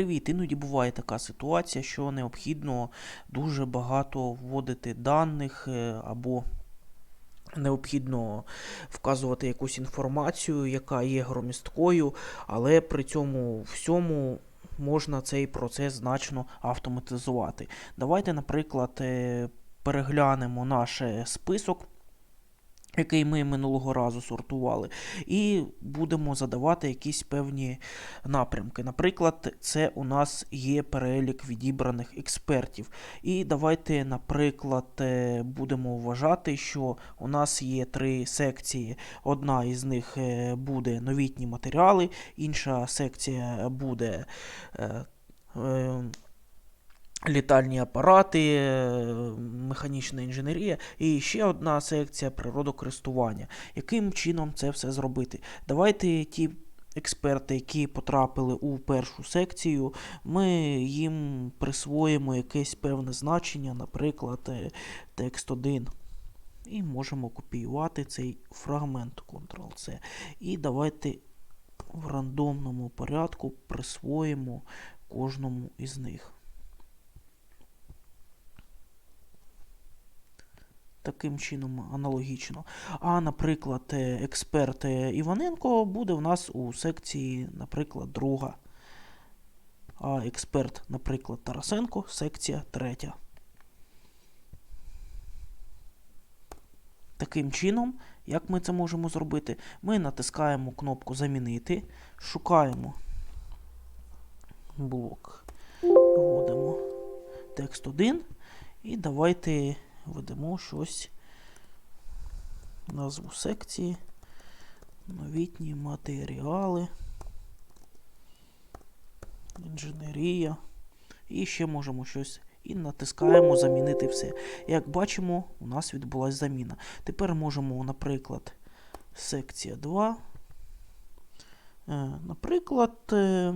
Привіт! Іноді буває така ситуація, що необхідно дуже багато вводити даних е, або необхідно вказувати якусь інформацію, яка є громісткою, але при цьому всьому можна цей процес значно автоматизувати. Давайте, наприклад, е, переглянемо наш е, список який ми минулого разу сортували, і будемо задавати якісь певні напрямки. Наприклад, це у нас є перелік відібраних експертів. І давайте, наприклад, е, будемо вважати, що у нас є три секції. Одна із них е, буде новітні матеріали, інша секція буде. Літальні апарати, е, механічна інженерія і ще одна секція природокористування. Яким чином це все зробити? Давайте ті експерти, які потрапили у першу секцію, ми їм присвоїмо якесь певне значення, наприклад, е, текст 1. І можемо копіювати цей фрагмент Ctrl-C. І давайте в рандомному порядку присвоїмо кожному із них. Таким чином аналогічно. А, наприклад, е, експерт е, Іваненко буде в нас у секції, наприклад, друга. А експерт, наприклад, Тарасенко, секція третя. Таким чином, як ми це можемо зробити? Ми натискаємо кнопку Замінити, шукаємо блок, вводимо текст 1 і давайте ведемо щось. Назву секції. Новітні матеріали. Інженерія. І ще можемо щось. І натискаємо замінити все. Як бачимо, у нас відбулася заміна. Тепер можемо, наприклад, секція 2. Е, Наприклад, е,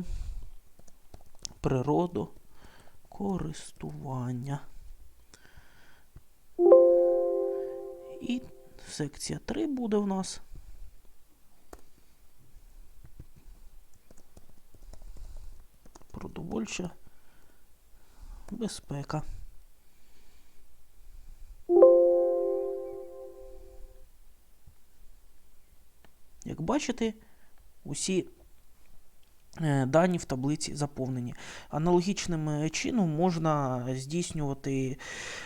природокористування. І секція 3 буде в нас. Продовольча безпека. Як бачите, усі дані в таблиці заповнені. Аналогічним е, чином можна здійснювати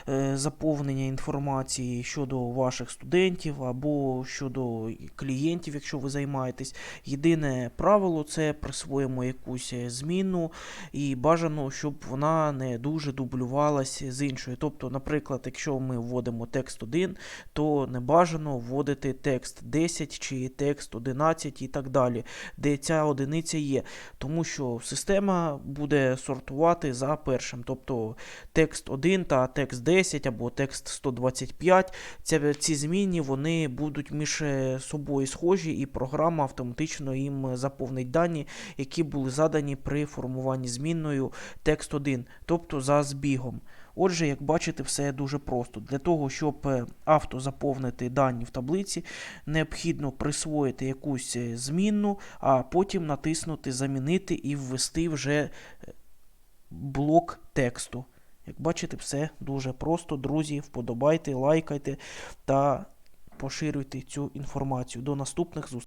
е, заповнення інформації щодо ваших студентів або щодо клієнтів, якщо ви займаєтесь. Єдине правило це присвоїмо якусь е, зміну і бажано, щоб вона не дуже дублювалася з іншою. Тобто, наприклад, якщо ми вводимо текст 1, то не бажано вводити текст 10 чи текст 11 і так далі, де ця одиниця є. Тому що система буде сортувати за першим. Тобто текст 1 та текст 10 або текст 125. Ці, ці зміни вони будуть між е, собою схожі, і програма автоматично їм заповнить дані, які були задані при формуванні змінною текст 1, тобто за збігом. Отже, як бачите, все дуже просто. Для того, щоб е, автозаповнити дані в таблиці, необхідно присвоїти якусь е, змінну, а потім натиснути Замінити і ввести вже е, блок тексту. Як бачите, все дуже просто. Друзі, вподобайте, лайкайте та поширюйте цю інформацію. До наступних зустрічей.